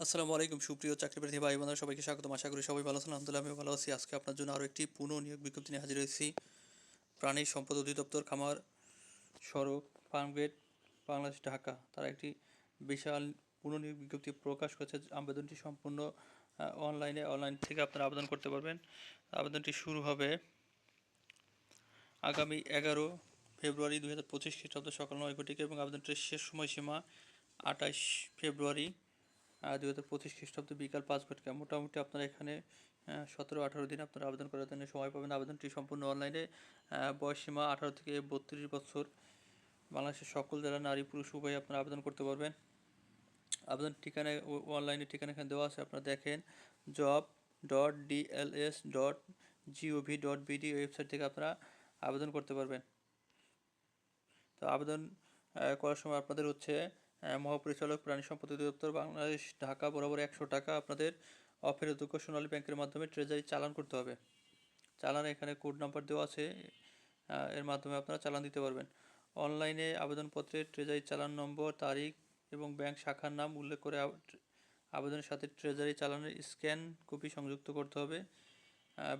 আসসালামু আলাইকুম, সুপ্রিয় চাকরি প্রার্থী ভাই বোনেরা, সবাইকে স্বাগতম। আশা করি সবাই ভালো আছেন। আলহামদুলিল্লাহ আমি ভালো আছি। আজকে আপনার জন্য আরও একটি পুনঃ নিয়োগ বিজ্ঞপ্তি নিয়ে হাজির হয়েছি। প্রাণী সম্পদ অধিদপ্তর, খামার, সড়ক ফার্মগেট বাংলাদেশ, ঢাকা। তারা একটি বিশাল পুনঃনিয়োগ বিজ্ঞপ্তি প্রকাশ করেছে। আবেদনটি সম্পূর্ণ অনলাইনে, অনলাইন থেকে আপনারা আবেদন করতে পারবেন। আবেদনটি শুরু হবে আগামী এগারো ফেব্রুয়ারি দু হাজার পঁচিশ খ্রিস্টাব্দ সকাল নয় ঘটিকে এবং আবেদনটির শেষ সময়সীমা আঠাশ ফেব্রুয়ারি। দুই হাজার পঁচিশ খ্রিস্টাব্দ বিকাল পাঁচ ঘটিকা মোটামুটি আপনারা এখানে সতেরো, আঠারো দিন আপনারা আবেদন করার জন্য সময় পাবেন। আবেদনটি সম্পূর্ণ অনলাইনে বয়সসীমা আঠারো থেকে বত্রিশ বছর। বাংলাদেশের সকল জেলা নারী, পুরুষ, উভয় আপনারা আবেদন করতে পারবেন। আবেদন ঠিকানায় অনলাইনে ঠিকানা এখানে দেওয়া আছে, আপনারা দেখেন। Job dot DLS dot GOV dot BD website থেকে আপনারা আবেদন করতে পারবেন। তো আবেদন করার সময় আপনাদের হচ্ছে মহাপরিচালক প্রাণী সম্পদ অধিদপ্তর বাংলাদেশ, ঢাকা, বরাবর একশো টাকা আপনাদের অফের অধ্যক্ষ সোনালী ব্যাংকের মাধ্যমে ট্রেজারি চালান করতে হবে। চালান এখানে কোড নাম্বার দেওয়া আছে এর মাধ্যমে আপনারা চালান দিতে পারবেন। অনলাইনে আবেদনপত্রে ট্রেজারি চালান নম্বর, তারিখ এবং ব্যাংক শাখার নাম উল্লেখ করে আবেদনের সাথে ট্রেজারি চালানের স্ক্যান কপি সংযুক্ত করতে হবে।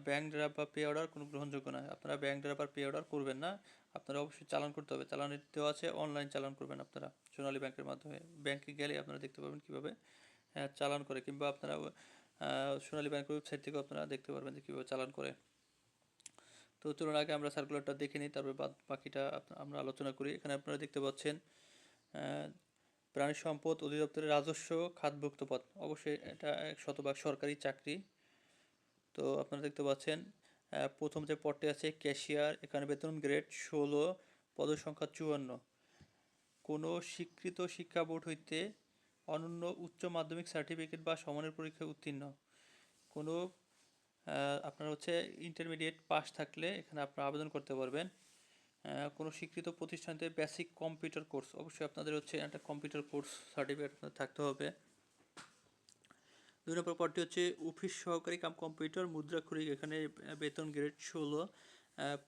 ব্যাংক ড্রাফট বা পে অর্ডার কোনো গ্রহণযোগ্য নয়। আপনারা ব্যাংক ড্রাফট আর পে অর্ডার করবেন না। আপনারা অবশ্যই চালান করতে হবে। চালান দেওয়া আছে অনলাইন চালান করবেন আপনারা। সোনালী ব্যাংকের মাধ্যমে, ব্যাংকে গেলে আপনারা দেখতে পাবেন কীভাবে চালান করে কিংবা আপনারা সোনালী ব্যাংকের ওয়েবসাইট থেকেও আপনারা দেখতে পারবেন যে কীভাবে চালান করে। তো চলুন, আগে আমরা সার্কুলারটা দেখে নিই, তারপরে বাদ বাকিটা আমরা আলোচনা করি। এখানে আপনারা দেখতে পাচ্ছেন প্রাণী সম্পদ অধিদপ্তরের রাজস্ব খাতভুক্ত পদ। অবশ্যই এটা শতভাগ সরকারি চাকরি। তো আপনারা দেখতে পাচ্ছেন প্রথম যে পদটি আছে, ক্যাশিয়ার, এখানে বেতন গ্রেড ষোলো, পদসংখ্যা চুয়ান্ন। কোনো স্বীকৃত শিক্ষা বোর্ড হইতে অনন্য উচ্চ মাধ্যমিক সার্টিফিকেট বা সমানের পরীক্ষায় উত্তীর্ণ। কোনো আপনার হচ্ছে ইন্টারমিডিয়েট পাস থাকলে এখানে আপনারা আবেদন করতে পারবেন। কোনো স্বীকৃত প্রতিষ্ঠানতে বেসিক কম্পিউটার কোর্স অবশ্যই আপনাদের হচ্ছে একটা কম্পিউটার কোর্স সার্টিফিকেট থাকতে হবে। দুই নম্বর পদটি হচ্ছে অফিস সহকারী কাম কম্পিউটার মুদ্রাক্ষরিক, এখানে বেতন গ্রেড ষোলো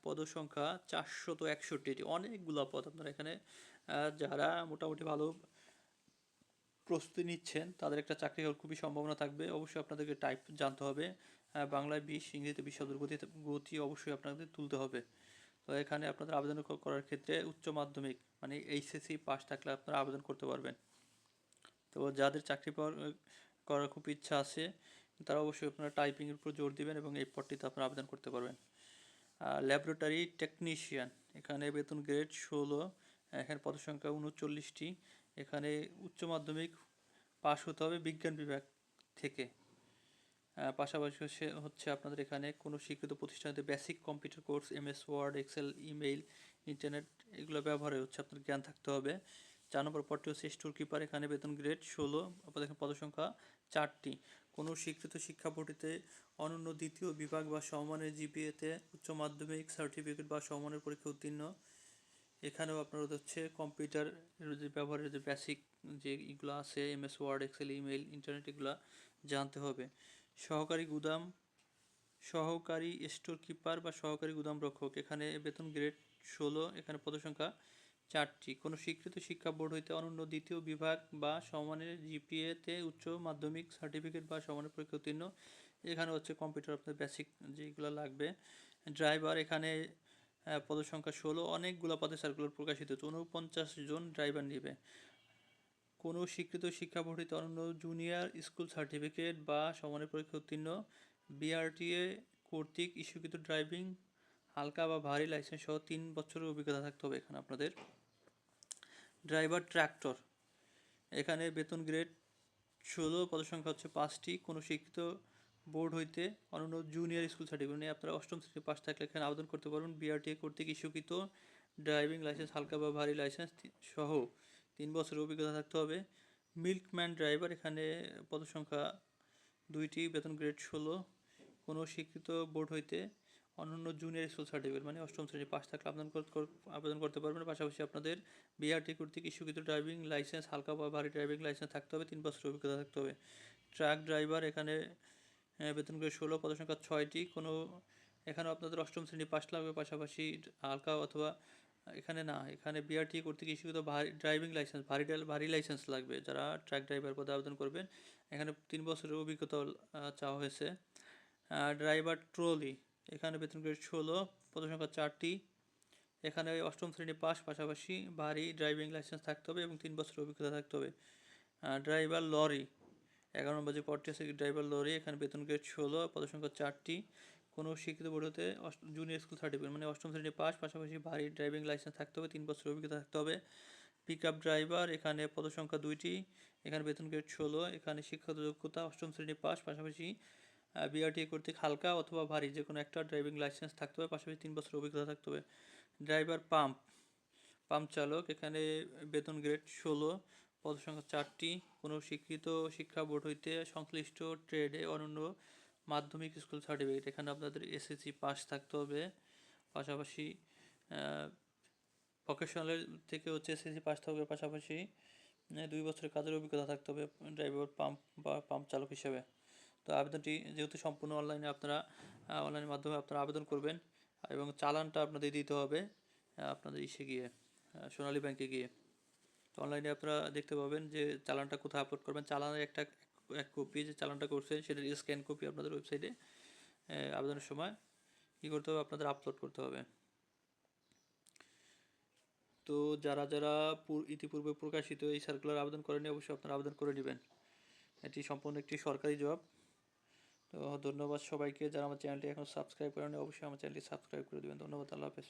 পদসংখ্যা চারশত একষট্টি। অনেকগুলো পদ আপনারা এখানে যারা মোটামুটি ভালো প্রস্তুতি নিচ্ছেন, তাদের একটা চাকরি হওয়ার খুবই সম্ভাবনা থাকবে। অবশ্যই আপনাদেরকে টাইপ জানতে হবে। বাংলায় বিশ, ইংরেজিতে বিশ গতি গতি অবশ্যই আপনাদের তুলতে হবে। তো এখানে আপনাদের আবেদন করার ক্ষেত্রে উচ্চ মাধ্যমিক মানে এইচএসসি পাস থাকলে আপনারা আবেদন করতে পারবেন। তো যাদের চাকরি পাওয়ার করার খুব ইচ্ছা আছে, তারা অবশ্যই আপনারা টাইপিংয়ের উপর জোর দিবেন এবং এই পদটিতে আপনারা আবেদন করতে পারবেন। ল্যাবরেটরি টেকনিশিয়ান এখানে বেতন গ্রেড ষোলো, এখানে পদসংখ্যা উনচল্লিশটি, এখানে উচ্চ মাধ্যমিক পাশ হতে হবে বিজ্ঞান বিভাগ থেকে। পাশাপাশি হচ্ছে আপনাদের এখানে কোনো স্বীকৃত প্রতিষ্ঠানে basic computer course M S word excel email internet এগুলো ব্যবহারে হচ্ছে আপনার জ্ঞান থাকতে হবে। চার নম্বর পদটি হচ্ছে স্টোর কিপার এখানে বেতন গ্রেড ষোলো আপনাদের পদসংখ্যা চারটি। কোনো স্বীকৃত শিক্ষা বোর্ডেতে অনন্য দ্বিতীয় বিভাগ বা সমমানের জিপিএতে উচ্চ মাধ্যমিক সার্টিফিকেট বা সমমানের পরীক্ষা উত্তীর্ণ। এখানেও আপনার হচ্ছে কম্পিউটার যে ব্যবহারের যে বেসিক যে এগুলো আছে M S word excel email internet এগুলো জানতে হবে। সহকারী গুদাম, সহকারী স্টোর কিপার বা সহকারী গুদাম রক্ষক। এখানে বেতন গ্রেড ষোলো, এখানে পদসংখ্যা চারটি। কোনো স্বীকৃত শিক্ষা বোর্ড হইতে অনন্য দ্বিতীয় বিভাগ বা সমানের জিপিএতে উচ্চ মাধ্যমিক সার্টিফিকেট বা সমানের পরীক্ষা উত্তীর্ণ। এখানে হচ্ছে কম্পিউটার আপনার বেসিক যেগুলো লাগবে। ড্রাইভার এখানে পদসংখ্যা ষোলো। অনেকগুলো পদে সার্কুলার প্রকাশিত। উনপঞ্চাশ জন ড্রাইভার নেবে। কোনো স্বীকৃত শিক্ষা বোর্ড হইতে অনন্য জুনিয়র স্কুল সার্টিফিকেট বা সমানের পরীক্ষা উত্তীর্ণ। বিআরটিএ কর্তৃক ইস্যুকৃত ড্রাইভিং হালকা বা ভারী লাইসেন্স সহ তিন বছরের অভিজ্ঞতা থাকতে হবে এখানে আপনাদের। ড্রাইভার ট্র্যাক্টর এখানে বেতন গ্রেড ষোলো পদসংখ্যা হচ্ছে পাঁচটি। কোনো শিক্ষিত বোর্ড হইতে অনন্য জুনিয়র স্কুল সার্টিফিকেট নিয়ে আপনারা অষ্টম শ্রেণি পাশ থাকলে এখানে আবেদন করতে পারবেন। বিআরটিএ কর্তৃক ইস্যুকৃত ড্রাইভিং লাইসেন্স হালকা বা ভারী লাইসেন্স সহ তিন বছরের অভিজ্ঞতা থাকতে হবে। মিল্কম্যান ড্রাইভার এখানে পদসংখ্যা দুইটি, বেতন গ্রেড ষোলো। কোনো স্বীকৃত বোর্ড হইতে অন্যান্য জুনিয়র স্কুল সার্টিফিকেট মানে অষ্টম শ্রেণি পাশ থাকলে আবেদন আবেদন করতে পারবেন। পাশাপাশি আপনাদের বিআরটি কর্তৃক ইস্যুকৃত ড্রাইভিং লাইসেন্স হালকা বা ভারী ড্রাইভিং লাইসেন্স থাকতে হবে, তিন বছর অভিজ্ঞতা থাকতে হবে। ট্রাক ড্রাইভার এখানে বেতন করে ষোলো পদসংখ্যা ছয়টি। কোনো, এখানেও আপনাদের অষ্টম শ্রেণি পাশ লাগবে, পাশাপাশি হালকা অথবা, এখানে না, এখানে বিআরটি করতে গিয়ে শুধু ভারী ড্রাইভিং লাইসেন্স ভারী ভারী লাইসেন্স লাগবে যারা ট্রাক ড্রাইভার পদে আবেদন করবেন। এখানে তিন বছরের অভিজ্ঞতা চাওয়া হয়েছে। ড্রাইভার ট্রলি এখানে বেতন গ্রেড ষোলো পদ সংখ্যা চারটি। এখানে অষ্টম শ্রেণি পাস পাশাপাশি ভারী ড্রাইভিং লাইসেন্স থাকতে হবে এবং তিন বছর অভিজ্ঞতা থাকতে হবে। ড্রাইভার লরি এগারো নম্বর যে পদটি আছে ড্রাইভার লরি এখানে বেতন গ্রেড ষোলো, পদসংখ্যা চারটি। কোনো শিক্ষিত বোর্ড হতে জুনিয়র স্কুল সার্টিফিকেট মানে অষ্টম শ্রেণি পাস পাশাপাশি ভারী ড্রাইভিং লাইসেন্স থাকতে হবে, তিন বছর অভিজ্ঞতা থাকতে হবে। পিক আপ ড্রাইভার এখানে পদসংখ্যা দুইটি, এখানে বেতন গ্রেড ষোলো, এখানে শিক্ষাগত যোগ্যতা অষ্টম শ্রেণি পাস পাশাপাশি বিআরটি কর্তৃক হালকা অথবা ভারী যে কোনো একটা ড্রাইভিং লাইসেন্স থাকতে হবে, পাশাপাশি তিন বছরের অভিজ্ঞতা থাকতে হবে। ড্রাইভার পাম্প পাম্প চালক, এখানে বেতন গ্রেড ষোলো পদ সংখ্যা চারটি, কোনো স্বীকৃত শিক্ষা বোর্ড হইতে সংশ্লিষ্ট ট্রেডে অনন্য মাধ্যমিক স্কুল সার্টিফিকেট এখানে আপনাদের এসএসসি পাস থাকতে হবে। পাশাপাশি ভোকেশনালের থেকে হচ্ছে এসএসসি পাস থাকবে, পাশাপাশি দুই বছরের কাজের অভিজ্ঞতা থাকতে হবে ড্রাইভার পাম্প বা পাম্প চালক হিসেবে। তো আবেদনটি যেহেতু সম্পূর্ণ অনলাইনে আপনারা অনলাইনের মাধ্যমে আপনারা আবেদন করবেন। এবং চালানটা আপনাদের দিতে হবে আপনাদের ইসে গিয়ে সোনালী ব্যাংকে গিয়ে। তো অনলাইনে আপনারা দেখতে পাবেন যে চালানটা কোথায় আপলোড করবেন। চালানের একটা এক কপি যে চালানটা করছেন সেটার স্ক্যান কপি আপনাদের ওয়েবসাইটে আবেদনের সময় কী করতে হবে? আপনাদের আপলোড করতে হবে। তো যারা যারা পূর- ইতিপূর্বে প্রকাশিত এই সার্কুলার আবেদন করেনি অবশ্যই আপনারা আবেদন করে নেবেন। এটি সম্পূর্ণ একটি সরকারি জব তো ধন্যবাদ সবাইকে যারা আমার চ্যানেলটি এখন সাবস্ক্রাইব করেনি অবশ্যই আমার চ্যানেলটি সাবস্ক্রাইব করে দেবেন। ধন্যবাদ, আল্লাহ হাফেজ।